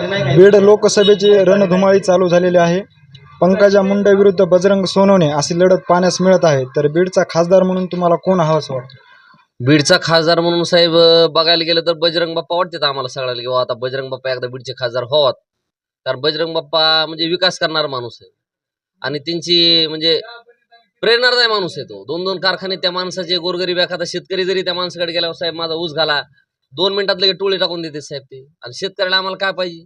बीड लोकसभेची रणधुमाळी चालू झालेली आहे. पंकजा मुंडे विरुद्ध बजरंग सोनवणे अशी लढत पाहण्यास मिळत आहे. तर बीडचा खासदार म्हणून तुम्हाला कोण हवं असं वाटतं? बीडचा खासदार म्हणून साहेब बघायला गेलं तर बजरंग बाप्पा वाटतात आम्हाला सगळ्याला किंवा आता बजरंग बाप्पा एकदा बीडचे खासदार व्हावात कारण बजरंग बाप्पा म्हणजे विकास करणारा माणूस आहे. आणि त्यांची म्हणजे प्रेरणादायी माणूस आहे तो. दोन दोन कारखाने त्या माणसाचे गोरगरीब एखादा शेतकरी जरी त्या माणसाकडे गेल्यावर साहेब माझा ऊस घाला. दोन मिनिटात लगेच टोळी टाकून देते साहेब ते. आणि शेतकऱ्याला आम्हाला काय पाहिजे?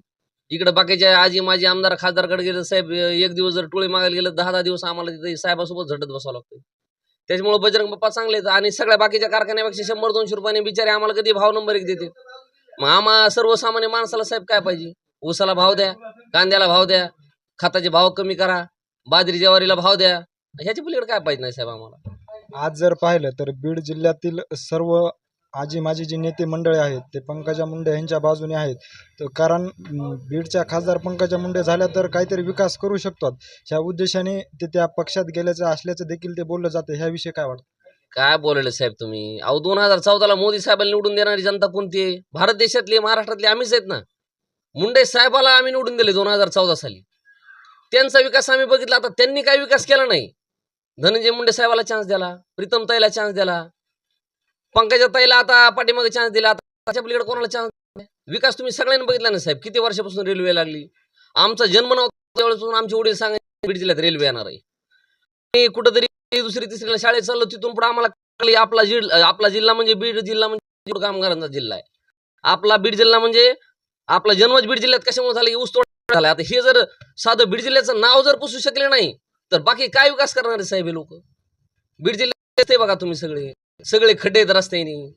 इकडे बाकीच्या आजी माझी आमदार खासदारकडे गेलं साहेब एक दिवस जर टोळी मागायला गेलं दहा दहा दिवस आम्हाला तिथे साहेबासोबत झटत बसावं लागतं त्याच्यामुळे बजरंग बाप्पा चांगले आहेत आणि सगळ्या बाकीच्या कारखान्यापेक्षा शंभर दोनशे रुपयाने बिचारे आम्हाला कधी भाव नंबर एक देते मग आम्हा सर्वसामान्य माणसाला साहेब काय पाहिजे? ऊसाला भाव द्या कांद्याला भाव द्या खताचे भाव कमी करा बाजरी ज्वारीला भाव द्या. ह्याच्या पलीकडे काय पाहिजे नाही साहेब आम्हाला? आज जर पाहिलं तर बीड जिल्ह्यातील सर्व आजी माझी जे नेते मंडळी आहेत ते पंकजा मुंडे यांच्या बाजूने आहेत. तर कारण बीडच्या खासदार पंकजा मुंडे झाल्या तर काहीतरी विकास करू शकतात. ह्या उद्देशाने ते त्या पक्षात गेल्याचं असल्याचं देखील ते बोललं जातं. ह्याविषयी काय वाटतं? काय बोलले साहेब तुम्ही? अहो दोन हजार चौदाला मोदी साहेबांना निवडून देणारी जनता कोणती आहे? भारत देशातली महाराष्ट्रातली आम्हीच आहेत ना? मुंडे साहेबाला आम्ही निवडून दिले दोन हजार चौदा साली. त्यांचा विकास आम्ही बघितला. आता त्यांनी काय विकास केला नाही? धनंजय मुंडे साहेबाला चान्स दिला प्रीतम ताईला चान्स दिला पंकजा ताईला आता पाठीमागे चान्स दिला आता त्याच्या पलीकडे कोणाला चान्स विकास तुम्ही सगळ्यांनी बघितला ना साहेब किती वर्षापासून रेल्वे लागली? आमचा जन्म नव्हता त्यावेळेपासून आमचे वडील सांगायचे बीड जिल्ह्यात रेल्वे येणार आहे. कुठेतरी कुठंतरी दुसरी तिसरीला शाळेत चाललो तिथून पुढे आम्हाला आपला जिल्हा आपला जिल्हा म्हणजे बीड जिल्हा म्हणजे कामगारांचा जिल्हा आहे. आपला बीड जिल्हा म्हणजे आपला जन्मच बीड जिल्ह्यात कशामुळे झाला की ऊसतोड झाला. आता हे जर साधं बीड जिल्ह्याचं नाव जर पुसू शकले नाही तर बाकी काय विकास करणार आहे साहेब हे लोक? बीड जिल्ह्यात बघा तुम्ही सगळे. सगळे खड्डे आहेत रस्त्याने.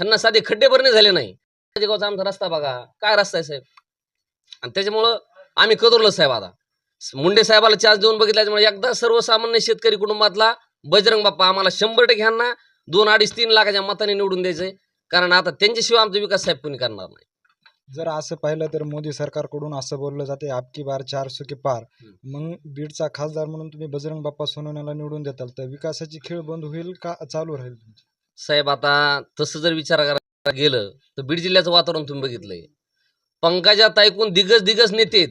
त्यांना साधे खड्डे भरणे झाले नाही. गावचा आमचा रस्ता बघा. काय रस्ता आहे साहेब? आणि त्याच्यामुळं आम्ही कदरलो साहेब आता. मुंडे साहेबाला चार्ज देऊन बघितल्यामुळे एकदा सर्वसामान्य शेतकरी कुटुंबातला बजरंग बाप्पा आम्हाला शंभर टक्के ह्यांना दोन अडीच तीन लाखाच्या मताने निवडून द्यायचंय. कारण आता त्यांच्याशिवाय आमचा विकास साहेब कोणी करणार नाही. जर असं पाहिलं तर मोदी सरकारकडून असं बोललं जाते आपकी बार चार सुके पार. मग बीडचा खासदार म्हणून तुम्ही बजरंग बाप्पा सोनवण्याला निवडून देताल तर विकासाची खेळ बंद होईल का चालू राहील तुमची? साहेब आता तसं जर विचार करायला गेलं तर बीड जिल्ह्याचं वातावरण तुम्ही बघितलंय. पंकजात ऐकून दिग्गज दिग्गज नेते.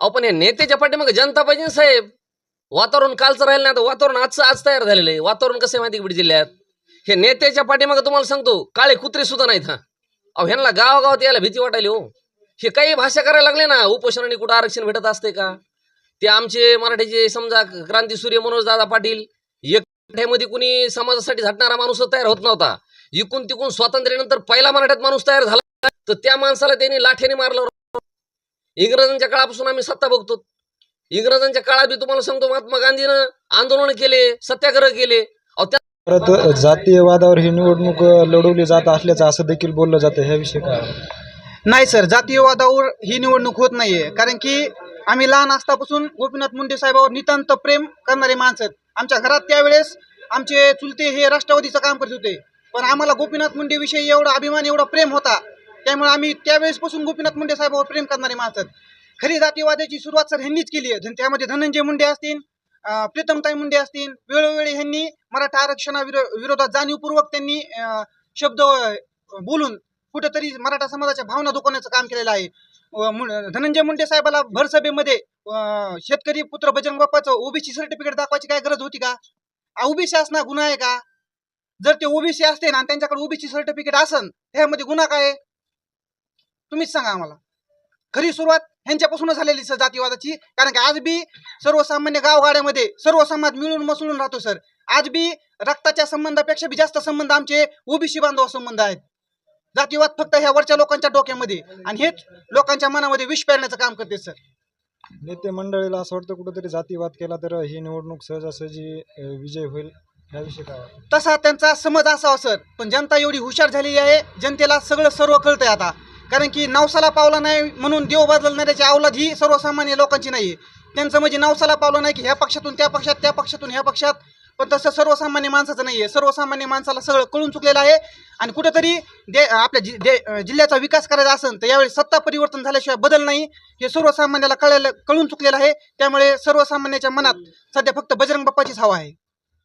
अहो पण या नेत्याच्या पाठीमागे जनता पाहिजे ना साहेब. वातावरण कालचं राहिलं नाही आता वातावरण आजचं आज तयार झालेलं आहे. वातावरण कसं आहे माहिती बीड जिल्ह्यात? हे नेत्याच्या पाठीमागे तुम्हाला सांगतो काळे कुत्रे सुद्धा नाहीत हा. अहो ह्यांना गावागावात यायला भीती वाटायली हो. हे काही भाषा करायला लागले ना उपोषणाने कुठं आरक्षण भेटत असते का? ते आमचे मराठीचे समजा क्रांती सूर्य मनोज दादा पाटील एकट्यामध्ये कुणी समाजासाठी झटणारा माणूस तयार होत नव्हता. इकून तिकून स्वातंत्र्यानंतर पहिला मराठ्यात माणूस तयार झाला तर त्या माणसाला त्यांनी लाठ्याने मारलं. इंग्रजांच्या काळापासून आम्ही सत्ता बघतो. इंग्रजांच्या काळात मी तुम्हाला सांगतो महात्मा गांधीनं आंदोलन केले सत्याग्रह केले. त्या परत जातीयवादावर ही निवडणूक लढवली जात असल्याचं असं देखील बोललं जातं ह्याविषयी काय? नाही सर जातीयवादावर ही निवडणूक होत नाहीये. कारण की आम्ही लहान असतापासून गोपीनाथ मुंडे साहेबावर नितांत प्रेम करणारे माणसं आहेत. आमच्या घरात त्यावेळेस आमचे चुलते हे राष्ट्रवादीचं काम करत होते. पण आम्हाला गोपीनाथ मुंडेविषयी एवढा अभिमान एवढा प्रेम होता. त्यामुळे आम्ही त्यावेळेसपासून गोपीनाथ मुंडे साहेबावर प्रेम करणारे माणसं आहेत. खरी जातीयवादाची सुरुवात सर ह्यांनीच केली आहे. धन- त्यामध्ये धनंजय मुंडे असतील प्रीतमताई मुंडे असतील वेळोवेळी ह्यांनी मराठा आरक्षणा विरोधात जाणीवपूर्वक त्यांनी शब्द बोलून कुठेतरी मराठा समाजाच्या भावना दुखवण्याचं काम केलेलं आहे. धनंजय मुंडे साहेबाला भरसभेमध्ये अं, शेतकरी पुत्र बजरंग बाप्पाचं ओबीसी सर्टिफिकेट दाखवायची काय गरज होती का? ओबीसी असणार गुन्हा आहे का? जर ते ओबीसी असते ना आणि त्यांच्याकडे ओबीसी सर्टिफिकेट असन त्यामध्ये गुन्हा काय तुम्हीच सांगा आम्हाला. खरी सुरुवात ह्यांच्यापासूनच झालेली सर जातीवादाची. कारण की आज बी सर्वसामान्य गावगाड्यामध्ये सर्व समाज मिळून मसळून राहतो सर. आज बी रक्ताच्या संबंधापेक्षा बी जास्त संबंध आमचे ओबीसी बांधव संबंध आहेत. जातीवाद फक्त ह्या वरच्या लोकांच्या डोक्यामध्ये आणि हेच लोकांच्या मनामध्ये विष पेरण्याचं काम करते सर. नेते मंडळीला असं वाटतं कुठंतरी जातीवाद केला तर ही निवडणूक सहजासहजी विजय होईल काय तसा त्यांचा समज असावा सर. पण जनता एवढी हुशार झालेली आहे जनतेला सगळं सर्व कळतंय आता. कारण की नवसाला पावला नाही म्हणून देव बदलणाऱ्याची अवलाद ही सर्वसामान्य लोकांची नाही. त्यांचं म्हणजे नवसाला पावलं नाही की ह्या पक्षातून त्या पक्षात त्या पक्षातून ह्या पक्षात. पण तसं सर्वसामान्य माणसाचं नाही आहे सर्वसामान्य माणसाला सगळं कळून चुकलेलं आहे. आणि कुठंतरी दे आपल्या जि दे जिल्ह्याचा विकास करायचा असेल तर यावेळी सत्ता परिवर्तन झाल्याशिवाय बदल नाही. हे सर्वसामान्याला कळायला कळून चुकलेलं आहे. त्यामुळे सर्वसामान्याच्या मनात सध्या फक्त बजरंग बाप्पाचीच हवा आहे.